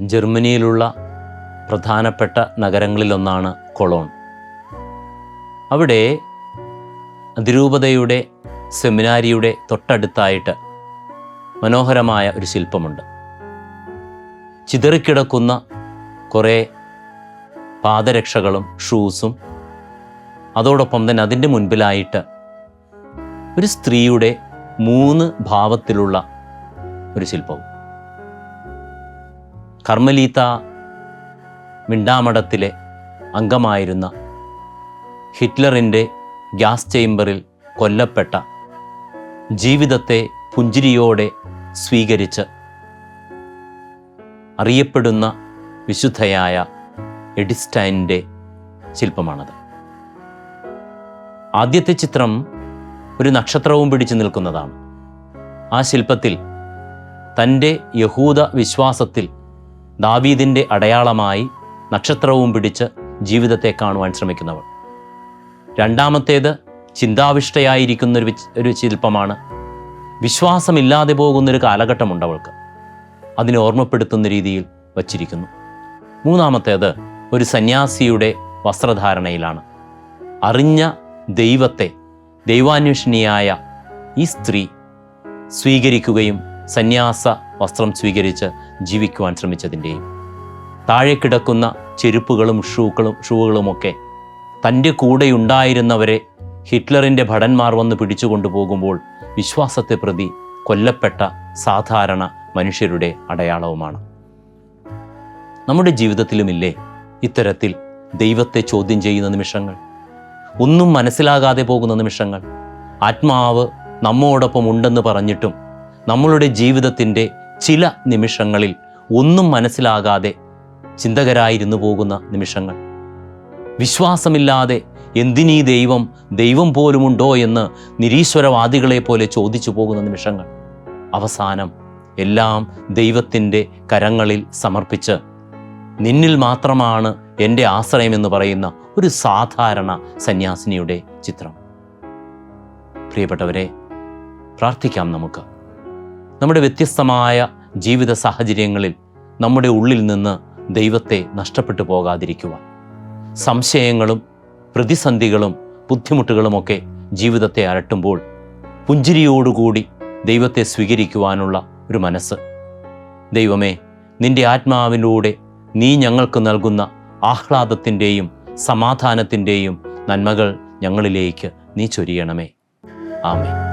ജർമ്മനിയിലുള്ള പ്രധാനപ്പെട്ട നഗരങ്ങളിലൊന്നാണ് കൊളോൺ. അവിടെ അതിരൂപതയുടെ സെമിനാരിയുടെ തൊട്ടടുത്തായിട്ട് മനോഹരമായ ഒരു ശില്പമുണ്ട്. ചിതറിക്കിടക്കുന്ന കുറേ പാദരക്ഷകളും ഷൂസും അതോടൊപ്പം തന്നെ അതിന്റെ മുൻപിലായിട്ട് ഒരു സ്ത്രീയുടെ മൂന്ന് ഭാവത്തിലുള്ള ഒരു ശില്പവും. കർമ്മലീത്ത മിണ്ടാമഠത്തിലെ അംഗമായിരുന്ന ഹിറ്റ്ലറിന്റെ ഗ്യാസ് ചേംബറിൽ കൊല്ലപ്പെട്ട ജീവിതത്തെ പുഞ്ചിരിയോടെ സ്വീകരിച്ച് അറിയപ്പെടുന്ന വിശുദ്ധയായ എഡിസ്റ്റൈന്റെ ശില്പമാണത്. ആദ്യത്തെ ചിത്രം ഒരു നക്ഷത്രവും പിടിച്ചു നിൽക്കുന്നതാണ്. ആ ശില്പത്തിൽ തന്റെ യഹൂദ വിശ്വാസത്തിൽ ദാവീദിന്റെ അടയാളമായി നക്ഷത്രവും പിടിച്ച് ജീവിതത്തെ കാണുവാൻ ശ്രമിക്കുന്നവൾ. രണ്ടാമത്തേത് ചിന്താവിഷ്ടയായിരിക്കുന്ന ഒരു ഒരു ശില്പമാണ്. വിശ്വാസമില്ലാതെ പോകുന്നൊരു കാലഘട്ടമുണ്ട് അവൾക്ക് അതിനെ ഓർമ്മപ്പെടുത്തുന്ന രീതിയിൽ വച്ചിരിക്കുന്നു. മൂന്നാമത്തേത് ഒരു സന്യാസിയുടെ വസ്ത്രധാരണയിലാണ്. അറിഞ്ഞ ദൈവത്തെ ദൈവാന്വേഷണിയായ ഈ സ്ത്രീ സ്വീകരിക്കുകയും സന്യാസ വസ്ത്രം സ്വീകരിച്ച് ജീവിക്കുവാൻ ശ്രമിച്ചതിന്റെയും താഴെ കിടക്കുന്ന ചെരുപ്പുകളും ഷൂക്കളും ഷൂകളുമൊക്കെ തന്റെ കൂടെയുണ്ടായിരുന്നവരെ ഹിറ്റ്ലറിന്റെ ഭടന്മാർ വന്ന് പിടിച്ചു കൊണ്ടുപോകുമ്പോൾ വിശ്വാസത്തെ പ്രതി കൊല്ലപ്പെട്ട സാധാരണ മനുഷ്യരുടെ അടയാളവുമാണ്. നമ്മുടെ ജീവിതത്തിലുമില്ലേ ഇത്തരത്തിൽ ദൈവത്തെ ചോദ്യം ചെയ്യുന്ന നിമിഷങ്ങൾ? ഒന്നും മനസ്സിലാകാതെ പോകുന്ന നിമിഷങ്ങൾ? ആത്മാവ് നമ്മോടൊപ്പം ഉണ്ടെന്ന് പറഞ്ഞിട്ടും നമ്മളുടെ ജീവിതത്തിന്റെ ചില നിമിഷങ്ങളിൽ ഒന്നും മനസ്സിലാകാതെ ചിന്തകരായിരുന്നു പോകുന്ന നിമിഷങ്ങൾ. വിശ്വാസമില്ലാതെ എന്തിനീ ദൈവം ദൈവം പോലുമുണ്ടോ എന്ന് നിരീശ്വരവാദികളെ പോലെ ചോദിച്ചു പോകുന്ന നിമിഷങ്ങൾ. അവസാനം എല്ലാം ദൈവത്തിന്റെ കരങ്ങളിൽ സമർപ്പിച്ച് നിന്നിൽ മാത്രമാണ് എന്റെ ആശ്രയമെന്ന് പറയുന്ന ഒരു സാധാരണ സന്യാസിനിയുടെ ചിത്രം. പ്രിയപ്പെട്ടവരെ പ്രാർത്ഥിക്കാം നമുക്ക്. നമ്മുടെ വ്യത്യസ്തമായ ജീവിത സാഹചര്യങ്ങളിൽ നമ്മുടെ ഉള്ളിൽ നിന്ന് ദൈവത്തെ നഷ്ടപ്പെട്ടു പോകാതിരിക്കുവാൻ. സംശയങ്ങളും പ്രതിസന്ധികളും ബുദ്ധിമുട്ടുകളുമൊക്കെ ജീവിതത്തെ അലട്ടുമ്പോൾ പുഞ്ചിരിയോടുകൂടി ദൈവത്തെ സ്വീകരിക്കുവാനുള്ള ഒരു മനസ്സ്. ദൈവമേ നിന്റെ ആത്മാവിലൂടെ നീ ഞങ്ങൾക്ക് നൽകുന്ന ആഹ്ലാദത്തിന്റെയും സമാധാനത്തിന്റെയും നന്മകൾ ഞങ്ങളിലേക്ക് നീ ചൊരിയണമേ. ആമേ